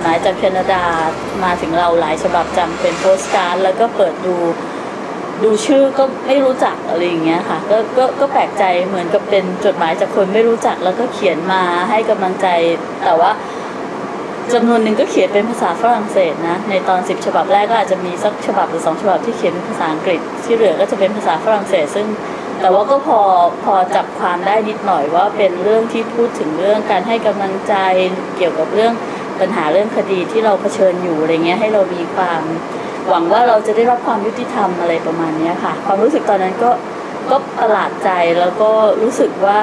หมายจากแคนาดามาถึงเราหลายฉบับจำเป็นโปสการ์ดแล้วก็เปิดดูดูชื่อก็ไม่รู้จักอะไรอย่างเงี้ยค่ะก็ก็ก็แปลกใจเหมือนกับเป็นจดหมายจากคนไม่รู้จักแล้วก็เขียนมาให้กำลังใจ แต่ว่าจำนวนหนึ่งก็เขียนเป็นภาษาฝรั่งเศสนะ ในตอนสิบฉบับแรกก็อาจจะมีสักฉบับหรือสองฉบับที่เขียนเป็นภาษาอังกฤษ ที่เหลือก็จะเป็นภาษาฝรั่งเศส ซึ่ง แต่ว่าก็พอพอจับความได้นิดหน่อยว่าเป็นเรื่องที่พูดถึงเรื่องการให้กำลังใจเกี่ยวกับเรื่อง ปัญหาเรื่องคดีที่เราเผชิญอยู่อะไรเงี้ยให้เรามีความหวังว่าเราจะได้รับความยุติธรรมอะไรประมาณเนี้ยค่ะ ความรู้สึกตอนนั้นก็ก็ประหลาดใจแล้วก็รู้สึกว่า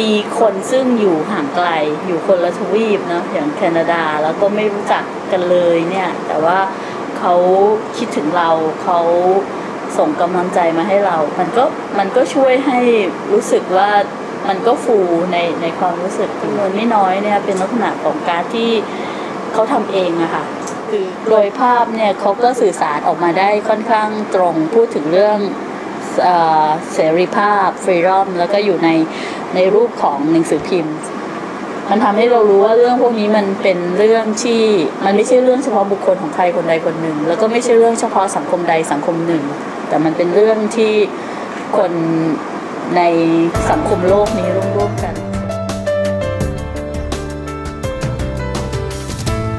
มีคนซึ่งอยู่ห่างไกล อยู่คนละทวีปเนาะอย่างแคนาดาแล้วก็ไม่รู้จักกันเลยเนี่ย แต่ว่าเขาคิดถึงเราเขาส่งกำลังใจมาให้เรา มันก็มันก็ช่วยให้รู้สึกว่า มันก็ฟูในในความรู้สึกจำนวนไม่น้อยเนี่ยเป็นลักษณะของการที่เขาทำเองอะค่ะคือโดยภาพเนี่ยเขาก็สื่อสารออกมาได้ค่อนข้างตรงพูดถึงเรื่องเสรีภาพฟรีดอมแล้วก็อยู่ในในรูปของหนังสือพิมพ์ มันทำให้เรารู้ว่าเรื่องพวกนี้มันเป็นเรื่องที่มันไม่ใช่เรื่องเฉพาะบุคคลของใครคนใดคนหนึ่ง แล้วก็ไม่ใช่เรื่องเฉพาะสังคมใดสังคมหนึ่ง แต่มันเป็นเรื่องที่คน ในสังคมโลกนี้ร่วมร่วมกัน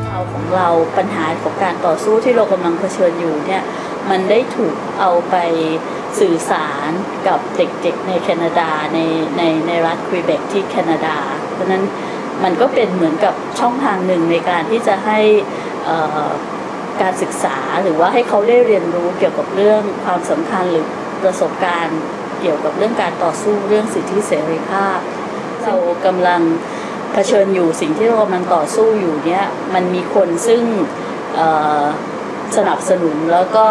เอาของเราปัญหาของการต่อสู้ที่เรากำลังเผชิญอยู่เนี่ยมันได้ถูกเอาไปสื่อสารกับเด็กๆในแคนาดาในในในรัฐควีเบกที่แคนาดา เพราะนั้นมันก็เป็นเหมือนกับช่องทางหนึ่งในการที่จะให้การศึกษาหรือว่าให้เขาได้เรียนรู้เกี่ยวกับเรื่องความสำคัญหรือประสบการณ์ เกี่ยวกับเรื่องการต่อสู้เรื่องสิทธิเสรีภาพ เรากำลังเผชิญอยู่สิ่งที่เรากำลังต่อสู้อยู่เนี่ยมันมีคนซึ่งสนับสนุนแล้วก็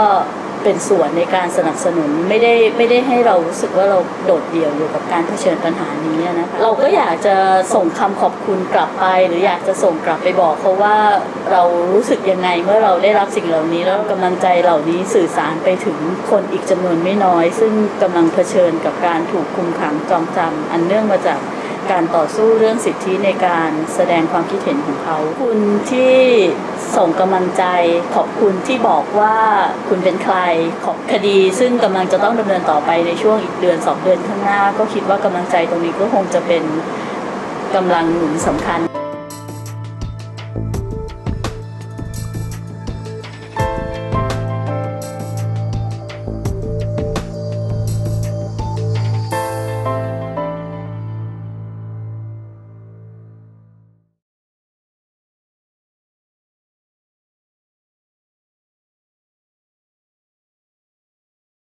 เป็นส่วนในการสนับสนุนไม่ได้ไม่ได้ให้เรารู้สึกว่าเราโดดเดี่ยวอยู่กับการเผชิญปัญหานี้นะคะเราก็อยากจะส่งคำขอบคุณกลับไป หรืออยากจะส่งกลับไปบอกเขาว่าเรารู้สึกยังไงเมื่อเราได้รับสิ่งเหล่านี้แล้วกำลังใจเหล่านี้สื่อสารไปถึงคนอีกจำนวนไม่น้อย ซึ่งกำลังเผชิญกับการถูกคุมขังจองจำอันเนื่องมาจากการต่อสู้เรื่องสิทธิในการแสดงความคิดเห็นของเขา คุณที่ ส่งกำลังใจขอบคุณที่บอกว่าคุณเป็นใครขอบคดี ซึ่งกำลังจะต้องดำเนินต่อไปในช่วงอีกเดือนสองเดือนข้างหน้า ก็คิดว่ากำลังใจตรงนี้ก็คงจะเป็นกำลังหนุนสำคัญ